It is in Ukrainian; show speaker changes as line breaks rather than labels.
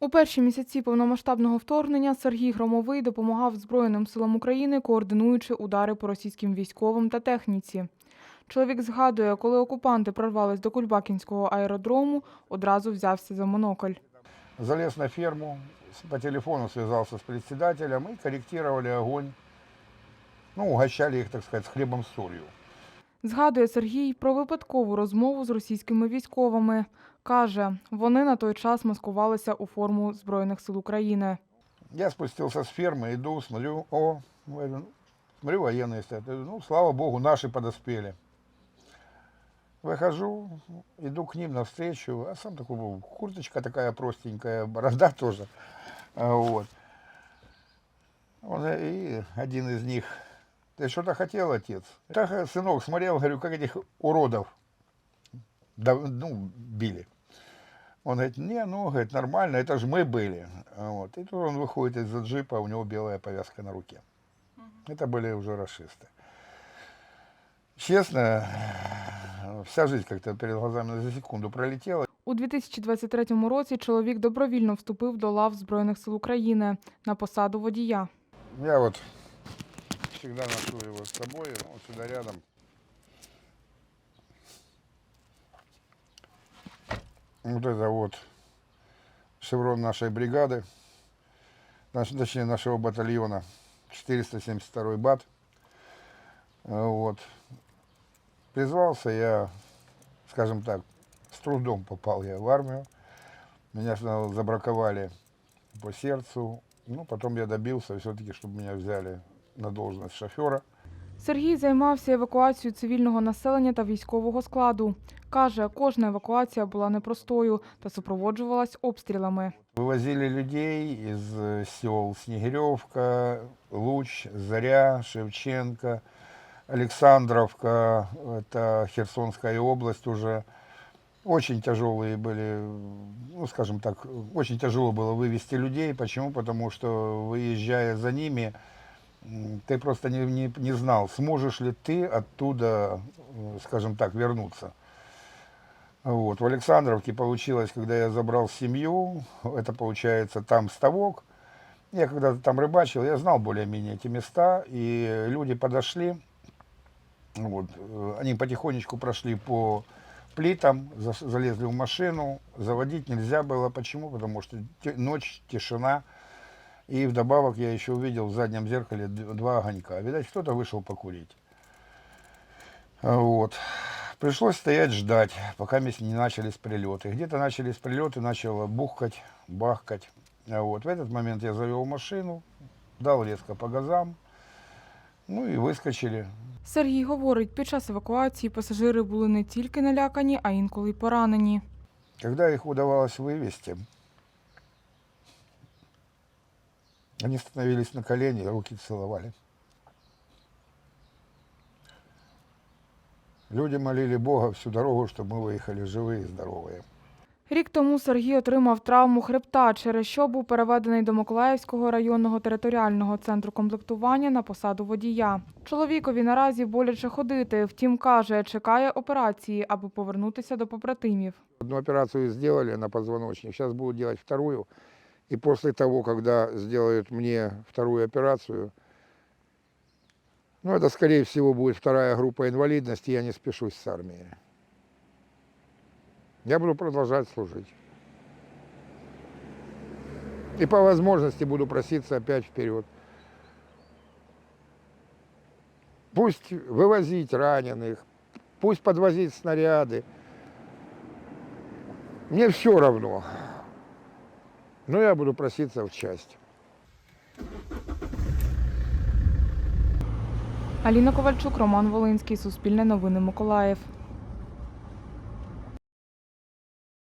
У перші місяці повномасштабного вторгнення Сергій Громовий допомагав Збройним силам України, координуючи удари по російським військовим та техніці. Чоловік згадує, коли окупанти прорвались до Кульбакінського аеродрому, одразу взявся за монокль.
Залез на ферму, по телефону связался с председателем и корректировали огонь. Ну, угощали их, так сказать, с хлебом с солью.
Згадує Сергій про випадкову розмову з російськими військовими. Каже, вони на той час маскувалися у форму Збройних сил України.
Я спустился с фермы, иду, смотрю, о, говорю, ну, смотрю, военные стоят. Я говорю, Ну, слава богу, наши подоспели. Выхожу, иду к ним навстречу, а сам такой был, курточка такая простенькая, борода тоже. А, Вот. Он, и один из них, ты что-то хотел, отец? Так, э, сынок, смотрел, говорю, как этих уродов да, ну, били. Он говорит, не, ну, говорит, нормально, это же мы были. А Вот. И тут он выходит из-за джипа, у него белая повязка на руке. Это были уже расисты. Честно, вся жизнь как-то перед глазами за секунду пролетела.
У 2023 році чоловік добровільно вступив до лав Збройних сил України на посаду водія.
Я вот всегда ношу его с собой, вот сюда рядом. Вот это вот шеврон нашей бригады, точнее нашего батальона, 472 бат. Вот. Призвался я, скажем так, с трудом попал я в армию. Меня забраковали по сердцу. Ну, потом я добился все-таки, чтобы меня взяли на должность шофера.
Сергій займався евакуацією цивільного населення та військового складу. Каже, кожна евакуація була непростою та супроводжувалась обстрілами.
Вывозили людей из э, сел Снегиревка, Луч, Заря, Шевченко, Александровка, это Херсонская область уже. Очень тяжелые были, ну, скажем так, очень тяжело было вывести людей. Почему? Потому что, выезжая за ними, м, ты просто не, не, не знал, сможешь ли ты оттуда, скажем так, вернуться. Вот. В Александровке получилось, когда я забрал семью, это получается там ставок. Я когда-то там рыбачил, я знал более-менее эти места, и люди подошли, вот, э, они потихонечку прошли по плитам, залезли в машину, заводить нельзя было. Почему? Потому что ночь, тишина, и вдобавок я еще увидел в заднем зеркале д- два огонька. Видать, кто-то вышел покурить. А, Вот. Пришлось стоять ждать, пока мес- не начались прилеты. Где-то начались прилеты, начало бухкать, бахкать. А Вот. В этот момент я завел машину, дал резко по газам, ну и выскочили.
Сергій говорить, під час евакуації пасажири були не тільки налякані, а інколи й поранені.
Когда их удавалось вывести, они становились на колени, руки целовали. Люди молили Бога всю дорогу, чтобы мы выехали живые и здоровые.
Рік тому Сергій отримав травму хребта, через що був переведений до Миколаївського районного територіального центру комплектування на посаду водія. Чоловікові наразі боляче ходити, втім каже, чекає операції, аби повернутися до побратимів.
Одну операцию сделали на позвоночник, сейчас будут делать вторую. И после того, когда сделают мне вторую операцию, ну, это, скорее всего, будет вторая группа инвалидности, я не спешусь с армией. Я буду продолжать служить. И по возможности буду проситься опять вперед. Пусть вывозить раненых, пусть подвозить снаряды. Мне все равно. Но я буду проситься в часть.
Аліна Ковальчук, Роман Волинський, Суспільне новини Миколаїв.